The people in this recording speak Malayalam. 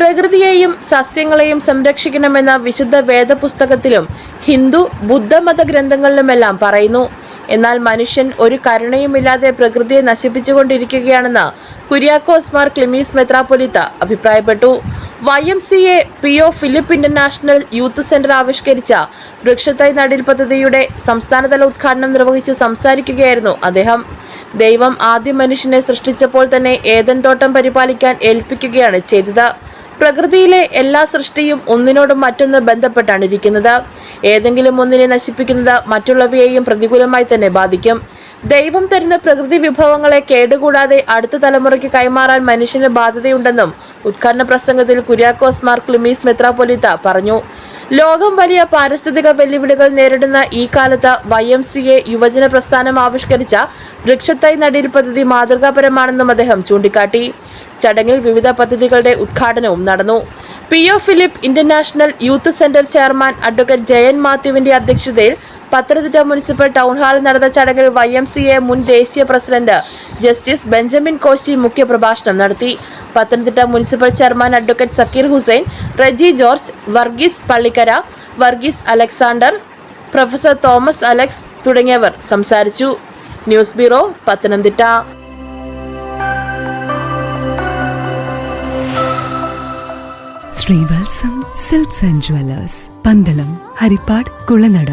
പ്രകൃതിയെയും സസ്യങ്ങളെയും സംരക്ഷിക്കണമെന്ന വിശുദ്ധ വേദപുസ്തകത്തിലും ഹിന്ദു ബുദ്ധമത ഗ്രന്ഥങ്ങളിലുമെല്ലാം പറയുന്നു. എന്നാൽ മനുഷ്യൻ ഒരു കരുണയുമില്ലാതെ പ്രകൃതിയെ നശിപ്പിച്ചുകൊണ്ടിരിക്കുകയാണെന്ന് കുര്യാക്കോസ് മാർ ക്ലിമീസ് മെത്രാപൊലിത്ത അഭിപ്രായപ്പെട്ടു. Y M C A P O Philip international youth centre ആവിഷ്കരിച്ച വൃക്ഷത്തൈ നടീൽ പദ്ധതിയുടെ സംസ്ഥാനതല ഉദ്ഘാടനം നിർവഹിച്ച് സംസാരിക്കുകയായിരുന്നു അദ്ദേഹം. ദൈവം ആദ്യ മനുഷ്യനെ സൃഷ്ടിച്ചപ്പോൾ തന്നെ ഏതൻ തോട്ടം പരിപാലിക്കാൻ ഏൽപ്പിക്കുകയാണ് ചെയ്തത്. പ്രകൃതിയിലെ എല്ലാ സൃഷ്ടിയും ഒന്നിനോടും മറ്റൊന്ന് ബന്ധപ്പെട്ടാണ് ഇരിക്കുന്നത്. ഏതെങ്കിലും ഒന്നിനെ നശിപ്പിക്കുന്നത് മറ്റുള്ളവയെയും പ്രതികൂലമായി തന്നെ ബാധിക്കും. ദൈവം തരുന്ന പ്രകൃതി വിഭവങ്ങളെ കേടുകൂടാതെ അടുത്ത തലമുറയ്ക്ക് കൈമാറാൻ മനുഷ്യന് ബാധ്യതയുണ്ടെന്നും ഉദ്ഘാടന പ്രസംഗത്തിൽ കുര്യാക്കോസ് മാർ ക്ലിമീസ് മെത്രാപൊലിത്ത പറഞ്ഞു. ലോകം വലിയ പാരിസ്ഥിതിക വെല്ലുവിളികൾ നേരിടുന്ന ഈ കാലത്ത് വൈ എം സി എ യുവജന പ്രസ്ഥാനം ആവിഷ്കരിച്ച വൃക്ഷത്തൈ നടീൽ പദ്ധതി മാതൃകാപരമാണെന്നും അദ്ദേഹം ചൂണ്ടിക്കാട്ടി. ചടങ്ങിൽ വിവിധ പദ്ധതികളുടെ ഉദ്ഘാടനവും നടന്നു. P O Philip international youth centre chairman advocate Jayan മാത്യുവിന്റെ അധ്യക്ഷതയിൽ പത്തനംതിട്ട മുനിസിപ്പൽ ടൗൺ ഹാളിൽ നടന്ന ചടങ്ങിൽ വൈ എം സി എ മുൻ ദേശീയ പ്രസിഡന്റ് ജസ്റ്റിസ് ബെഞ്ചമിൻ കോശി മുഖ്യപ്രഭാഷണം നടത്തി. Pathanamthitta municipal chairman advocate Sakeer Hussain Reji George Varghese Pallikkara Varghese Alexander professor Thomas Alex തുടങ്ങിയവർ സംസാരിച്ചു. News bureau Pathanamthitta. Sreevalsam silks and jewellers Pandalam Haripad Kulanada.